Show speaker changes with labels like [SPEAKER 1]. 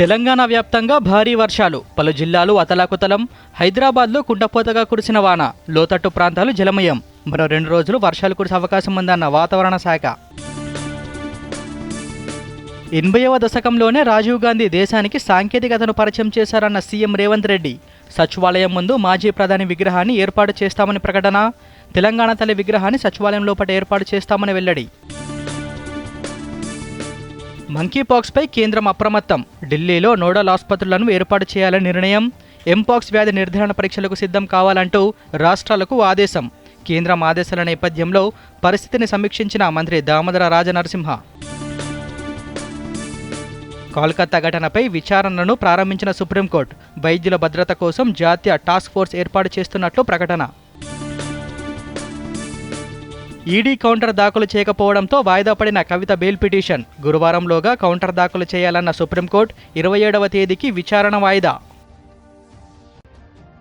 [SPEAKER 1] తెలంగాణ వ్యాప్తంగా భారీ వర్షాలు. పలు జిల్లాలు అతలాకుతలం హైదరాబాద్లో కుండపోతగా కురిసిన వాన లోతట్టు ప్రాంతాలు జలమయం. మరో రెండు రోజులు వర్షాలు కురిసే అవకాశం ఉందన్న వాతావరణ శాఖ. ఎనభైవ దశకంలోనే రాజీవ్ గాంధీ దేశానికి సాంకేతికతను పరిచయం చేశారన్న సీఎం రేవంత్ రెడ్డి. సచివాలయం ముందు మాజీ ప్రధాని విగ్రహాన్ని ఏర్పాటు చేస్తామని ప్రకటన తెలంగాణ తల్లి విగ్రహాన్ని సచివాలయం లోపల ఏర్పాటు చేస్తామని వెల్లడి. మంకీపాక్స్పై కేంద్రం అప్రమత్తం. ఢిల్లీలో నోడల్ ఆసుపత్రులను ఏర్పాటు చేయాలని నిర్ణయం. ఎంపాక్స్ వ్యాధి నిర్ధారణ పరీక్షలకు సిద్ధం కావాలంటూ రాష్ట్రాలకు ఆదేశం. కేంద్రం ఆదేశాల నేపథ్యంలో పరిస్థితిని సమీక్షించిన మంత్రి దామోదర రాజనరసింహ. కోల్కతా ఘటనపై విచారణను ప్రారంభించిన సుప్రీంకోర్టు. వైద్యుల భద్రత కోసం జాతీయ టాస్క్ ఫోర్స్ ఏర్పాటు చేస్తున్నట్లు ప్రకటన. ఈడీ కౌంటర్ దాఖలు చేయకపోవడంతో వాయిదా పడిన కవిత బెయిల్ పిటిషన్. గురువారంలోగా కౌంటర్ దాఖలు చేయాలన్న సుప్రీంకోర్టు ఇరవై ఏడవ తేదీకి విచారణ వాయిదా.